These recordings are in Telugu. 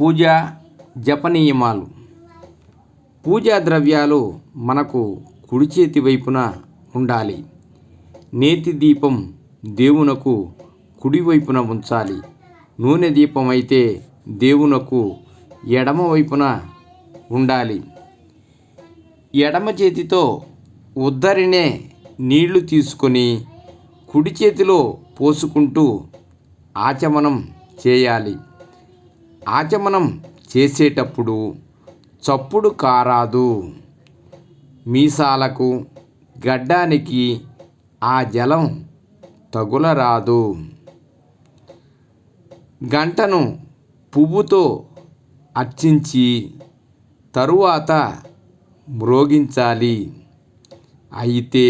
పూజ జప నియమాలు పూజా ద్రవ్యాలు మనకు కుడి చేతి వైపున ఉండాలి. నేతి దీపం దేవునకు కుడివైపున ఉంచాలి. నూనె దీపం అయితే దేవునకు ఎడమ వైపున ఉండాలి. ఎడమ చేతితో ఉద్దరినే నీళ్ళు తీసుకొని కుడి చేతిలో పోసుకుంటూ ఆచమనం చేయాలి. ఆచమనం చేసేటప్పుడు చప్పుడు కారాదు. మీసాలకు గడ్డానికి ఆ జలం తగులరాదు. గంటను పువ్వుతో అర్చించి తరువాత మ్రోగించాలి. అయితే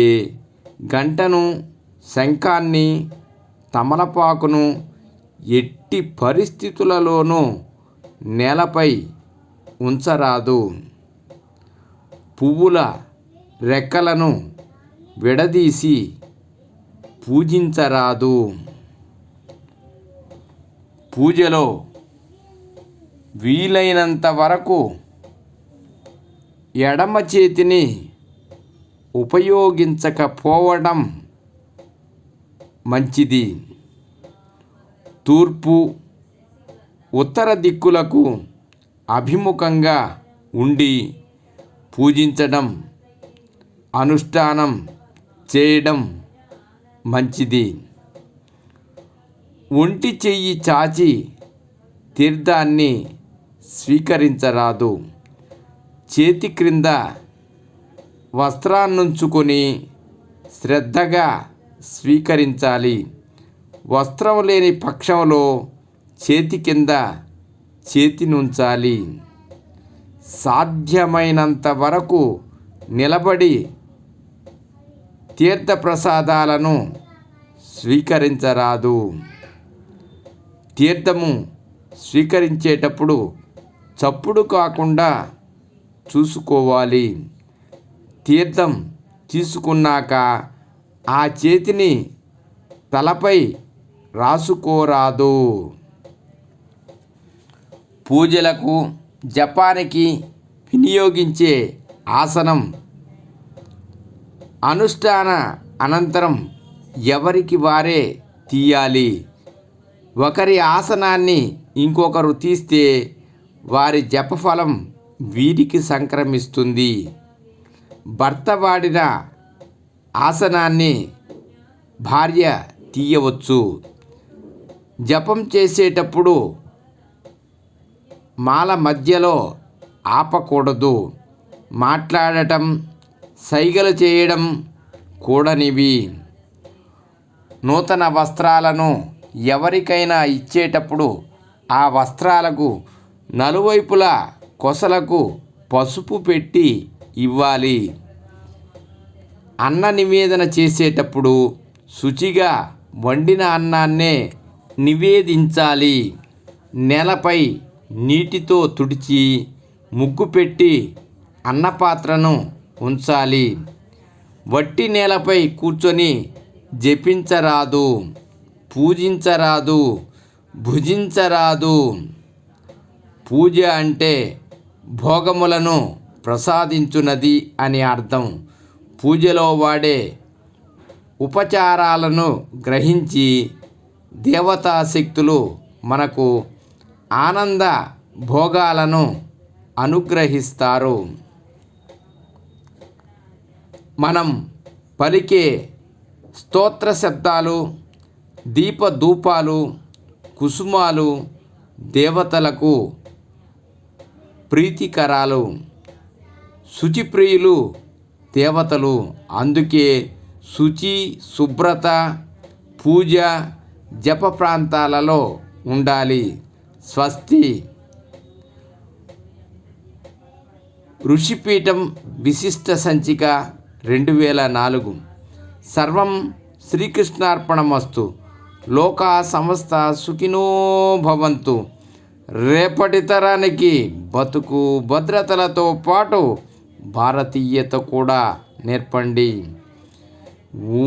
గంటను శంఖాన్ని తమలపాకును ఎట్టి పరిస్థితులలోనూ నేలపై ఉంచరాదు. పువ్వుల రెక్కలను విడదీసి పూజించరాదు. పూజలో వీలైనంత వరకు ఎడమ చేతిని ఉపయోగించకపోవడం మంచిది. తూర్పు ఉత్తర దిక్కులకు అభిముఖంగా ఉండి పూజించడం అనుష్ఠానం చేయడం మంచిది. ఒంటి చెయ్యి చాచి తీర్థాన్ని స్వీకరించరాదు. చేతి క్రింద వస్త్రాన్నుంచుకొని శ్రద్ధగా స్వీకరించాలి. వస్త్రం లేని పక్షంలో చేతి కింద చేతినుంచాలి సాధ్యమైనంత వరకు నిలబడి తీర్థప్రసాదాలను స్వీకరించరాదు. తీర్థము స్వీకరించేటప్పుడు చప్పుడు కాకుండా చూసుకోవాలి. తీర్థం తీసుకున్నాక ఆ చేతిని తలపై రాసుకోరాదు. పూజలకు జపానికి వినియోగించే ఆసనం. అనుష్ఠాన అనంతరం ఎవరికి వారే తీయాలి? ఒకరి ఆసనాన్ని ఇంకొకరు తీస్తే వారి జపఫలం వీరికి సంక్రమిస్తుంది. భర్త వాడిన ఆసనాన్ని భార్య తీయవచ్చు. జపం చేసేటప్పుడు మాల మధ్యలో ఆపకూడదు. మాట్లాడటం సైగలు చేయడం కూడనివి. నూతన వస్త్రాలను ఎవరికైనా ఇచ్చేటప్పుడు ఆ వస్త్రాలకు నలువైపులా కొసలకు పసుపు పెట్టి ఇవ్వాలి. అన్న నివేదన చేసేటప్పుడు శుచిగా వండిన అన్నాన్నే నివేదించాలి. నేలపై నీటితో తుడిచి ముగ్గు పెట్టి అన్నపాత్రను ఉంచాలి. వట్టి నేలపై కూర్చొని జపించరాదు పూజించరాదు భుజించరాదు. పూజ అంటే భోగములను ప్రసాదించునది అని అర్థం. పూజలో వాడే ఉపచారాలను గ్రహించి దేవతాశక్తులు మనకు ఆనంద భోగాలను అనుగ్రహిస్తారు. మనం పలికే స్తోత్ర శబ్దాలు దీపధూపాలు కుసుమాలు దేవతలకు ప్రీతికరాలు. శుచిప్రియులు దేవతలు. అందుకే శుచి శుభ్రత పూజ జప ప్రాంతాలలో ఉండాలి. స్వస్తి. ఋషిపీఠం విశిష్ట సంచిక రెండు వేల నాలుగు. సర్వం శ్రీకృష్ణార్పణమస్తు. లోకా సంస్థ సుఖినో భవంతు. రేపటి తరానికి బతుకు భద్రతలతో పాటు భారతీయత కూడా నేర్పండి. ఊ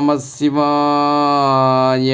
నమ శివాయ.